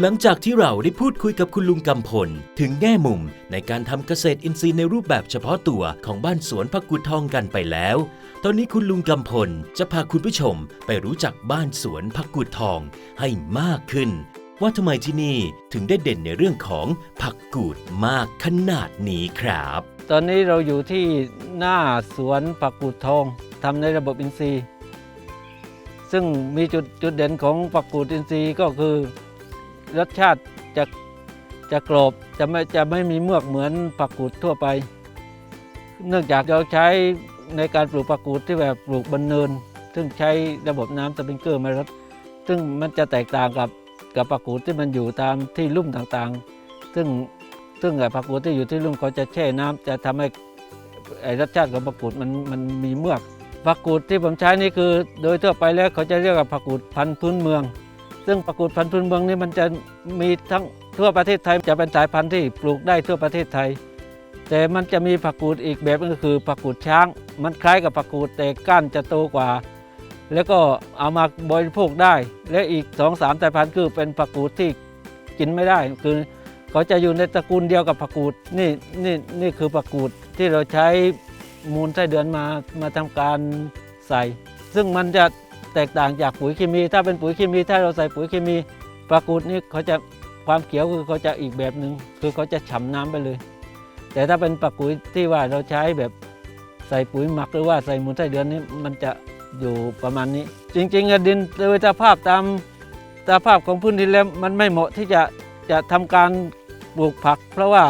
หลังจากที่เราได้พูดคุยกับคุณลุงกำพล ถึงแง่มุมในการทำเกษตรอินทรีย์ในรูปแบบเฉพาะตัวของบ้านสวนพักกุดทองกันไปแล้ว ตอนนี้คุณลุงกำพลจะพาคุณผู้ชมไปรู้จักบ้านสวนพักกุดทองให้มากขึ้น ว่าทำไมที่นี่ถึงได้เด่นในเรื่องของผักกูดมากขนาดนี้ครับ ตอนนี้เราอยู่ที่หน้าสวนผักกูดทองทำในระบบอินทรีย์ ซึ่งมีจุดจุดเด่นของผักกูดอินทรีย์ก็คือ รสชาติจะจะกรอบจะไม่จะไม่มีเมือกเหมือนผักกูดทั่วไป เนื่องจากเราใช้ในการปลูกผักกูดที่แบบปลูกบนเนิน ซึ่งใช้ระบบน้ำสปริงเกอร์มารดซึ่งมันจะแตกต่างกับกับผักกูดที่มันอยู่ตามที่ลุ่มต่างๆ ซึ่งซึ่งไอ้ผักกูดที่อยู่ที่ลุ่มเขาจะแช่น้ำจะทำให้ไอ้รสชาติของผักกูดมันมันมีเมือกผักกูดที่ผมใช้นี่คือ โดยทั่วไปแล้วเขาจะเรียกว่าผักกูดพันธุ์พื้นเมือง ซึ่งผักกูดพันธุ์พื้นเมืองนี่มันจะมีทั้งทั่วประเทศไทยจะเป็นสายพันธุ์ที่ปลูกได้ทั่วประเทศไทย แต่มันจะมีผักกูดอีกแบบก็คือผักกูดช้าง มันคล้ายกับผักกูดแต่ก้านจะโตกว่า แล้วก็เอามาบริโภคได้ และอีกสองสามสายพันธุ์คือเป็นผักกูดที่กินไม่ได้ คือเขาจะอยู่ในตระกูลเดียวกับผักกูดนี่นี่นี่คือผักกูดที่เราใช้มูลไส้เดือนมามาทำการใส่ ซึ่งมันจะ แตกต่างจากปุ๋ยเคมี ถ้าเป็นปุ๋ยเคมี ถ้าเราใส่ปุ๋ยเคมีผักกูดนี่เขาจะความเขียวคือเขาจะอีกแบบหนึ่งคือเขาจะฉ่ำน้ำไปเลย แต่ถ้าเป็นผักปุ๋ยที่ว่าเราใช้แบบใส่ปุ๋ยหมักหรือว่าใส่มูลไส้เดือนนี่มันจะอยู่ประมาณนี้ จริงๆดินโดยสภาพตามสภาพของพื้นที่แล้วมันไม่เหมาะที่จะจะทำการปลูกผัก เพราะว่า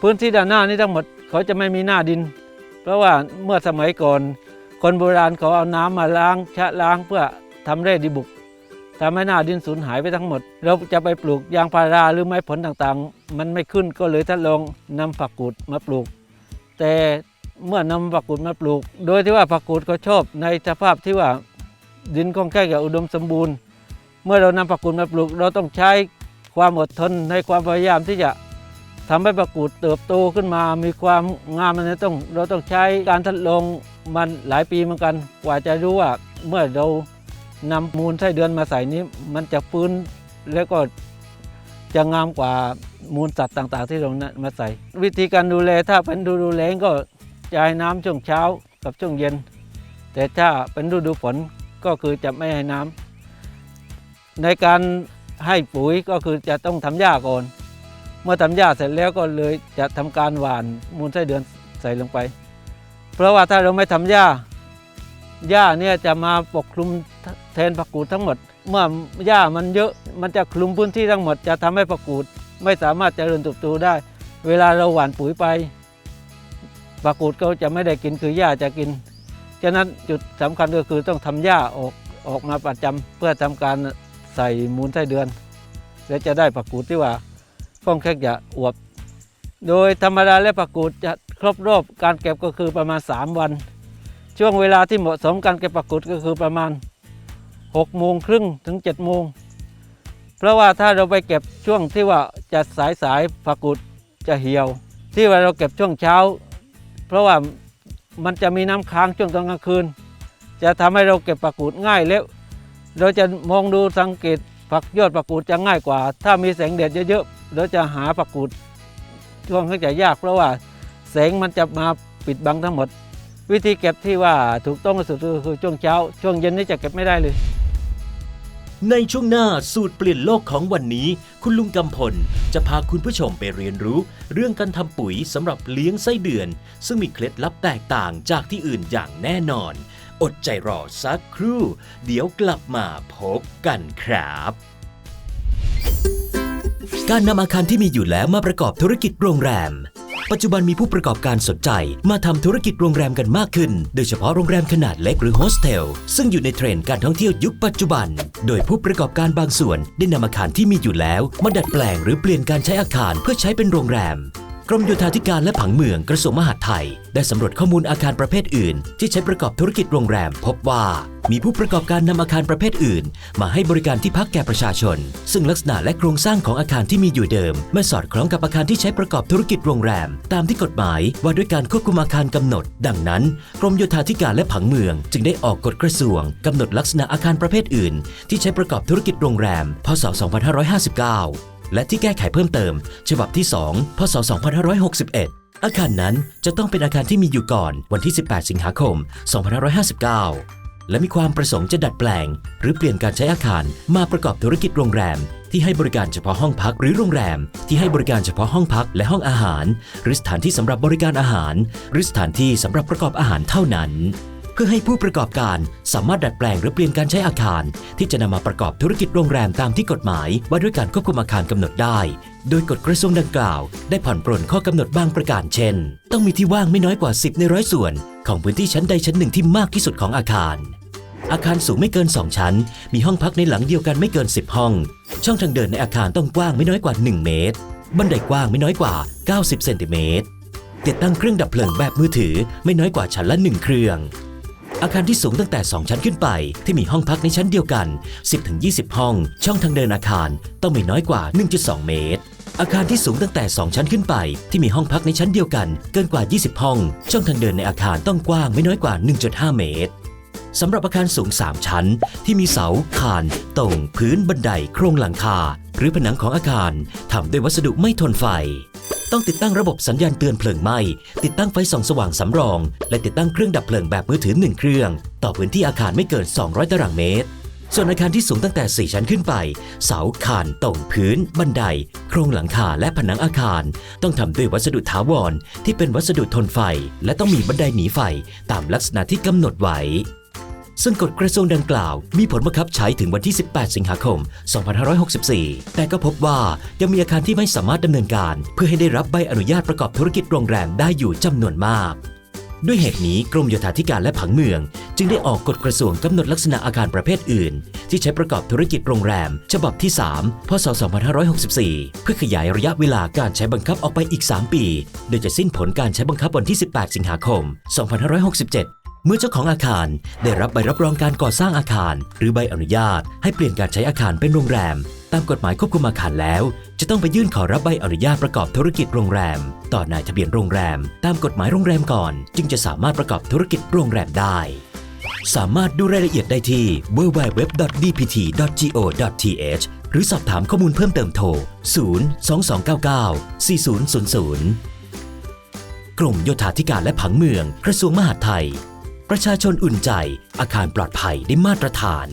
พื้นที่ด้านหน้านี้ทั้งหมดเขาจะไม่มีหน้าดิน เพราะว่าเมื่อสมัยก่อน คนโบราณเขาเอาน้ำมาล้างชะล้างเพื่อทำแร่ดีบุกทำให้หน้าดินสูญหายไปทั้งหมด เราจะไปปลูกยางพาราหรือไม้ผลต่างๆ มันไม่ขึ้นก็เลยทดลองนำผักกูดมาปลูก แต่เมื่อนำผักกูดมาปลูก โดยที่ว่าผักกูดเขาชอบในสภาพที่ว่าดินค่อนข้างจะอุดมสมบูรณ์ เมื่อเรานำผักกูดมาปลูก เราต้องใช้ความอดทนในความพยายามที่จะทำให้ผักกูดเติบโตขึ้นมา มีความงามมันต้องเราต้องใช้การทดลอง มันหลายปีเหมือนกัน กว่าจะรู้ว่าเมื่อเรานำมูลไส้เดือนมาใส่นี้ มันจะฟื้นแล้วก็จะงามกว่ามูลสัตว์ต่างๆ ที่เรามาใส่ วิธีการดูแลถ้าเป็นฤดูแล้งก็จะให้น้ำช่วงเช้ากับช่วงเย็น แต่ถ้าเป็นฤดูฝนก็คือจะไม่ให้น้ำในการให้ปุ๋ยก็คือจะต้องทำหญ้าก่อน เมื่อทำหญ้าเสร็จแล้วก็เลยจะทำการหว่านมูลไส้เดือนใส่ลงไป เพราะว่าถ้าเราไม่ทำหญ้าหญ้าเนี่ยจะมาปกคลุมแทนผักกูดทั้งหมด เมื่อหญ้ามันเยอะมันจะคลุมพื้นที่ทั้งหมด จะทำให้ผักกูดไม่สามารถเจริญเติบโตได้ เวลาเราหว่านปุ๋ยไปผักกูดก็จะไม่ได้กินคือหญ้าจะกินฉะนั้นจุดสำคัญก็คือต้องทำหญ้าออกออกมาประจำเพื่อทำการใส่มูลไส้เดือน และจะได้ผักกูดที่ว่าค่อนข้างจะอวบ โดยธรรมดาและผักกูดจะ รบรอบการเก็บก็คือประมาณ 3 วัน ช่วงเวลาที่เหมาะสมการเก็บผักกูดก็คือประมาณ6โมงครึ่งถึง7โมงเพราะว่าถ้าเราไปเก็บช่วงที่ว่าจะสายสายๆผักกูดจะเหี่ยว ที่ว่าเราเก็บช่วงเช้า เพราะว่ามันจะมีน้ำค้างช่วงตอนกลางคืน จะทำให้เราเก็บผักกูดง่ายแล้วเราจะมองดูสังเกตผักยอดผักกูดจะง่ายกว่า ถ้ามีแสงแดดเยอะๆเราจะหาผักกูดช่วงข้างจะยากเพราะว่า แสงมันจะมาปิดบังทั้งหมด วิธีเก็บที่ว่าถูกต้องที่สุดก็คือช่วงเช้า ช่วงเย็นนี่จะเก็บไม่ได้เลย ในช่วงหน้าสูตรเปลี่ยนโลกของวันนี้ คุณลุงกำพล จะพาคุณผู้ชมไปเรียนรู้ เรื่องการทำปุ๋ยสำหรับเลี้ยงไส้เดือน ซึ่งมีเคล็ดลับแตกต่างจากที่อื่นอย่างแน่นอน อดใจรอสักครู่ เดี๋ยวกลับมาพบกันครับ การนำอาคารที่มีอยู่แล้วมาประกอบธุรกิจโรงแรม ปัจจุบันมีผู้ประกอบการสนใจ มาทำธุรกิจโรงแรมกันมากขึ้น โดยเฉพาะโรงแรมขนาดเล็กหรือโฮสเทล ซึ่งอยู่ในเทรนด์การท่องเที่ยวยุคปัจจุบัน โดยผู้ประกอบการบางส่วน ได้นำอาคารที่มีอยู่แล้ว มาดัดแปลงหรือเปลี่ยนการใช้อาคารเพื่อใช้เป็นโรงแรม กรมโยธาธิการและผังเมืองกระทรวงมหาดไทย ได้สำรวจข้อมูลอาคารประเภทอื่น ที่ใช้ประกอบธุรกิจโรงแรม พบว่า มีผู้ประกอบการนำอาคารประเภทอื่น มาให้บริการที่พักแก่ประชาชน ซึ่งลักษณะและโครงสร้างของอาคารที่มีอยู่เดิมไม่สอดคล้องกับอาคารที่ใช้ประกอบธุรกิจโรงแรม ตามที่กฎหมายว่าด้วยการควบคุมอาคารกำหนด ดังนั้น กรมโยธาธิการและผังเมือง จึงได้ออกกฎกระทรวงกำหนดลักษณะอาคารประเภทอื่น ที่ใช้ประกอบธุรกิจโรงแรม พศ 2559 และที่แก้ไขเพิ่มเติม ฉบับที่ 2 พศ 2561 อาคารนั้นจะต้องเป็นอาคารที่มีอยู่ก่อนวันที่ 18 สิงหาคม 2559 และมีความประสงค์จะดัดแปลง หรือเปลี่ยนการใช้อาคารมาประกอบธุรกิจโรงแรม ที่ให้บริการเฉพาะห้องพัก หรือโรงแรม ที่ให้บริการเฉพาะห้องพักและห้องอาหาร หรือสถานที่สำหรับบริการอาหาร หรือสถานที่สำหรับประกอบอาหารเท่านั้น เพื่อให้ผู้ประกอบการสามารถดัดแปลงหรือเปลี่ยนการใช้อาคาร ที่จะนำมาประกอบธุรกิจโรงแรมตามที่กฎหมาย ว่าด้วยการควบคุมอาคารกำหนดได้ โดยกฎกระทรวงดังกล่าว ได้ผ่อนปรนข้อกำหนดบางประการเช่น ต้องมีที่ว่างไม่น้อยกว่า 10 ในร้อยส่วน ของพื้นที่ชั้นใดชั้นหนึ่งที่มากที่สุดของอาคาร อาคารสูงไม่เกิน 2 ชั้น มีห้องพักในหลังเดียวกันไม่เกิน 10 ห้อง ช่องทางเดินในอาคารต้องกว้างไม่น้อยกว่า 1 เมตร บันไดกว้างไม่น้อยกว่า 90 เซนติเมตรติดตั้งเครื่องดับเพลิงแบบมือถือไม่น้อยกว่าชั้นละ 1 เครื่อง อาคารที่สูงตั้งแต่ 2 ชั้นขึ้นไป ที่มีห้องพักในชั้นเดียวกัน 10-20 ห้อง ช่องทางเดินอาคารต้องไม่น้อยกว่า 1.2 เมตร อาคารที่สูงตั้งแต่ 2 ชั้นขึ้นไป ที่มีห้องพักในชั้นเดียวกัน เกินกว่า 20 ห้อง ช่องทางเดินในอาคารต้องกว้างไม่น้อยกว่า 1.5 เมตรสำหรับอาคารสูง 3 ชั้น ที่มีเสา คาน ตรง พื้นบันได โครงหลังคา หรือผนังของอาคารทำด้วยวัสดุไม่ทนไฟ ต้องติดตั้งระบบสัญญาณเตือนเพลิงไหม้ ติดตั้งไฟส่องสว่างสำรอง และติดตั้งเครื่องดับเพลิงแบบมือถือ 1 เครื่อง ต่อพื้นที่อาคารไม่เกิน 200 ตารางเมตร ส่วนอาคารที่สูงตั้งแต่ 4 ชั้นขึ้นไป เสาคานตรงพื้น บันได โครงหลังคาและผนังอาคาร ต้องทำด้วยวัสดุถาวรที่เป็นวัสดุทนไฟ และต้องมีบันไดหนีไฟตามลักษณะที่กำหนดไว้ ซึ่งกฎกระทรวงดังกล่าว มีผลบังคับใช้ถึงวันที่ 18 สิงหาคม 2564 แต่ก็พบว่ายังมีอาคารที่ไม่สามารถดำเนินการ เพื่อให้ได้รับใบอนุญาตประกอบธุรกิจโรงแรมได้อยู่จำนวนมาก ด้วยเหตุนี้กรมโยธาธิการและผังเมือง จึงได้ออกกฎกระทรวงกำหนดลักษณะอาคารประเภทอื่น ที่ใช้ประกอบธุรกิจโรงแรม ฉบับที่ 3 พศ 2564 เพื่อขยายระยะเวลาการใช้บังคับออกไปอีก 3 ปี โดยจะสิ้นผลการใช้บังคับวันที่ 18 สิงหาคม 2567 เมื่อเจ้าของอาคารได้รับใบรับรองการก่อสร้างอาคาร หรือใบอนุญาต ให้เปลี่ยนการใช้อาคารเป็นโรงแรม ตามกฎหมายควบคุมอาคารแล้ว จะต้องไปยื่นขอรับใบอนุญาตประกอบธุรกิจโรงแรม ต่อนายทะเบียนโรงแรม ตามกฎหมายโรงแรมก่อน จึงจะสามารถประกอบธุรกิจโรงแรมได้ สามารถดูรายละเอียดได้ที่ www.dpt.go.th หรือสอบถามข้อมูลเพิ่มเติมโทร 0 2299 4000กรมโยธาธิการและผังเมือง กระทรวงมหาดไทย ประชาชนอุ่นใจ อาคารปลอดภัยได้มาตรฐาน